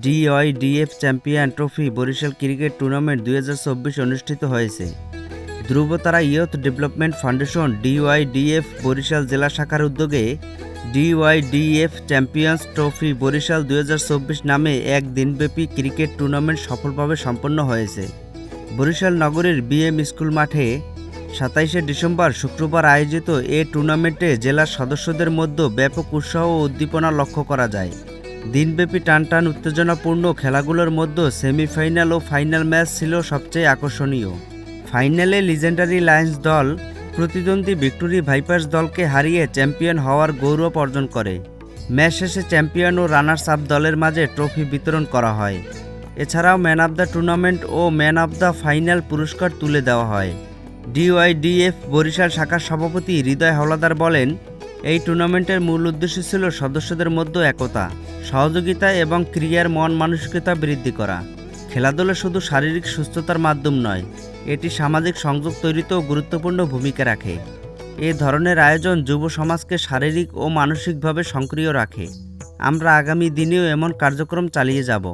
DYDF champion trophy Barisal cricket tournament দুই অনুষ্ঠিত হয়েছে। Dhrubatara youth development foundation DYDF Barisal জেলা শাখার উদ্যোগে ডিওয়াইডিএফ চ্যাম্পিয়ন্স ট্রফি বরিশাল দুই হাজার চব্বিশ নামে এক দিনব্যাপী ক্রিকেট টুর্নামেন্ট সফলভাবে সম্পন্ন হয়েছে। বরিশাল নগরীর বিএম স্কুল মাঠে সাতাইশে ডিসেম্বর শুক্রবার আয়োজিত এ টুর্নামেন্টে জেলার সদস্যদের মধ্যে ব্যাপক উৎসাহ ও উদ্দীপনা লক্ষ্য করা যায়। দিনব্যাপী টানটান উত্তেজনাপূর্ণ খেলাগুলোর মধ্যে সেমিফাইনাল ও ফাইনাল ম্যাচ ছিল সবচেয়ে আকর্ষণীয়। ফাইনালে লিজেন্ডারি লায়ন্স দল প্রতিদ্বন্দ্বী ভিক্টোরি ভাইপার্স দলকে হারিয়ে চ্যাম্পিয়ন হওয়ার গৌরব অর্জন করে। ম্যাচ শেষে চ্যাম্পিয়ন ও রানার্স আপ দলের মাঝে ট্রফি বিতরণ করা হয়। এছাড়াও ম্যান অব দ্য টুর্নামেন্ট ও ম্যান অব দ্য ফাইনাল পুরস্কার তুলে দেওয়া হয়। ডিওয়াইডিএফ বরিশাল শাখার সভাপতি হৃদয় হাওলাদার বলেন, এই টুর্নামেন্টের মূল উদ্দেশ্য ছিল সদস্যদের মধ্যে একতা। সহযোগিতা এবং ক্রিয়ার মন মানসিকতা বৃদ্ধি করা। খেলাধুলা শুধু শারীরিক সুস্থতার মাধ্যম নয়, এটি সামাজিক সংযোগ তৈরিতেও গুরুত্বপূর্ণ ভূমিকা রাখে। এ ধরনের আয়োজন যুব সমাজকে শারীরিক ও মানসিকভাবে সক্রিয় রাখে। আমরা আগামী দিনেও এমন কার্যক্রম চালিয়ে যাব।